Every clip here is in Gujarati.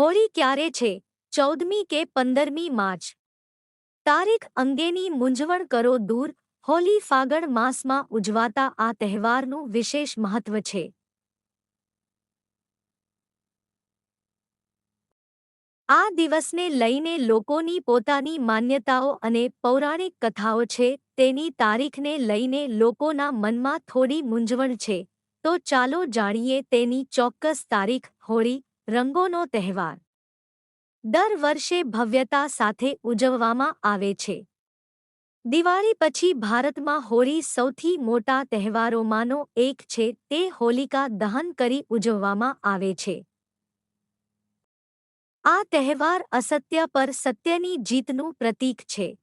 હોળી ક્યારે છે? ચૌદમી કે પંદરમી માર્ચ? તારીખ અંગેની મૂંઝવણ કરો દૂર. હોલી ફાગણ માસમાં ઉજવાતા આ તહેવારનું વિશેષ મહત્વ છે. આ દિવસને લઈને લોકોની પોતાની માન્યતાઓ અને પૌરાણિક કથાઓ છે. તેની તારીખને લઈને લોકોના મનમાં થોડી મૂંઝવણ છે. તો ચાલો જાણીએ તેની ચોક્કસ તારીખ, હોળી રંગોનો તહેવાર. દર વર્ષે ભવ્યતા સાથે ઉજવવામાં આવે છે. દિવાળી પછી ભારતમાં હોળી સૌથી મોટા તહેવારોમાંનો એક છે, તે હોલિકા દહન કરી ઉજવવામાં આવે છે. આ તહેવાર અસત્ય પર સત્યની જીતનું પ્રતીક છે.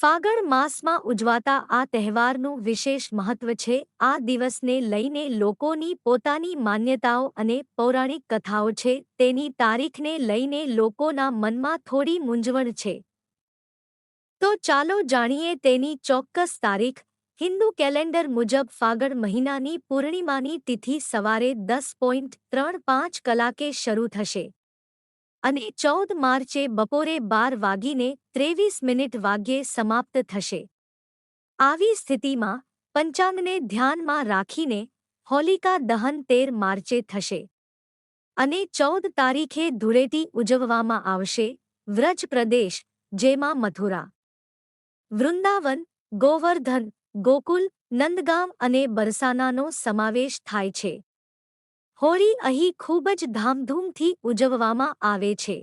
ફાગણ માસમાં ઉજવાતા આ તહેવારનું વિશેષ મહત્વ છે. આ દિવસને લઈને લોકોની પોતાની માન્યતાઓ અને પૌરાણિક કથાઓ છે. તેની તારીખને લઈને લોકોના મનમાં થોડી મૂંઝવણ છે. તો ચાલો જાણીએ તેની ચોક્કસ તારીખ. હિન્દુ કેલેન્ડર મુજબ ફાગણ મહિનાની પૂર્ણિમાની તિથિ સવારે દસ પોઈન્ટ ત્રણ પાંચ કલાકે શરૂ થશે. અને ચૌદ માર્ચે બપોરે બાર વાગીને ત્રેવીસ મિનિટ વાગ્યે સમાપ્ત થશે. આવી સ્થિતિમાં પંચાંગને ધ્યાનમાં રાખીને હોલિકા દહન તેર માર્ચે થશે. અને ચૌદ તારીખે ધૂળેટી ઉજવવામાં આવશે વ્રજ પ્રદેશ, જેમાં મથુરા. વૃંદાવન, ગોવર્ધન, ગોકુલ, નંદગામ અને બરસાનાનો સમાવેશ થાય છે. હોળી અહીં ખૂબ જ ધામધૂમથી ઉજવવામાં આવે છે.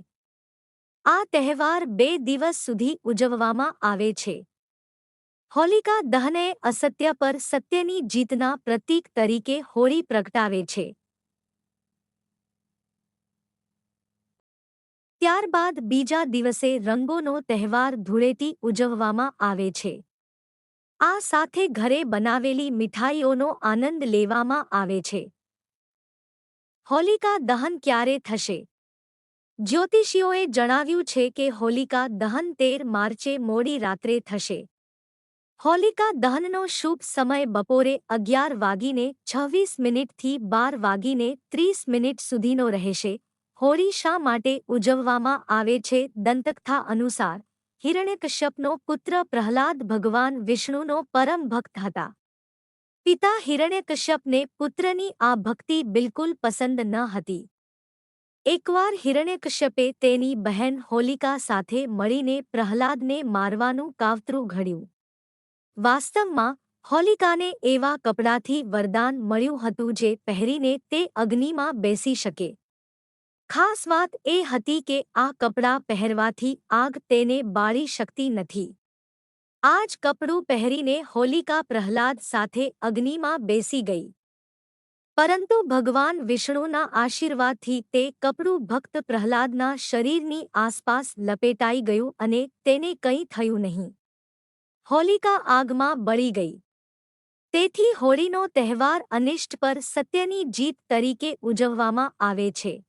આ તહેવાર બે દિવસ સુધી ઉજવવામાં આવે છે. હોલિકા દહને અસત્ય પર સત્યની જીતના પ્રતીક તરીકે હોળી પ્રગટાવે છે. ત્યારબાદ બીજા દિવસે રંગોનો તહેવાર ધૂળેટી ઉજવવામાં આવે છે. આ સાથે ઘરે બનાવેલી મીઠાઈઓનો આનંદ લેવામાં આવે છે. હોલિકા દહન ક્યારે થશે? જ્યોતિષીઓએ જણાવ્યું છે કે હોલિકા દહન તેર માર્ચે મોડી રાત્રે થશે. હોલિકા દહનનો શુભ સમય બપોરે અગિયાર વાગીને છવ્વીસ મિનિટથી બાર વાગીને ત્રીસ મિનિટ સુધીનો રહેશે. હોળી શા માટે ઉજવવામાં આવે છે? દંતકથા અનુસાર, હિરણ્યકશ્યપનો પુત્ર પ્રહલાદ ભગવાન વિષ્ણુનો પરમ ભક્ત હતા. પિતા હિરણ્યકશ્યપને પુત્રની આ ભક્તિ બિલકુલ પસંદ ન હતી. એકવાર હિરણ્યકશ્યપે તેની બહેન હોલિકા સાથે મળીને પ્રહલાદને મારવાનું કાવતરું ઘડ્યું. વાસ્તવમાં, હોલિકાને એવા કપડાથી વરદાન મળ્યું હતું જે પહેરીને તે અગ્નિમાં બેસી શકે. ખાસ વાત એ હતી કે આ કપડાં પહેરવાથી આગ તેને બાળી શકતી નથી. આ જ કપડું પહેરીને હોલિકા પ્રહલાદ સાથે અગ્નિમાં બેસી ગઈ. પરંતુ ભગવાન વિષ્ણુના આશીર્વાદથી તે કપડું ભક્ત પ્રહલાદના શરીરની આસપાસ લપેટાઈ ગયું અને તેને કંઈ થયું નહીં. હોલિકા આગમાં બળી ગઈ. તેથી હોળીનો તહેવાર અનિષ્ટ પર સત્યની જીત તરીકે ઉજવવામાં આવે છે.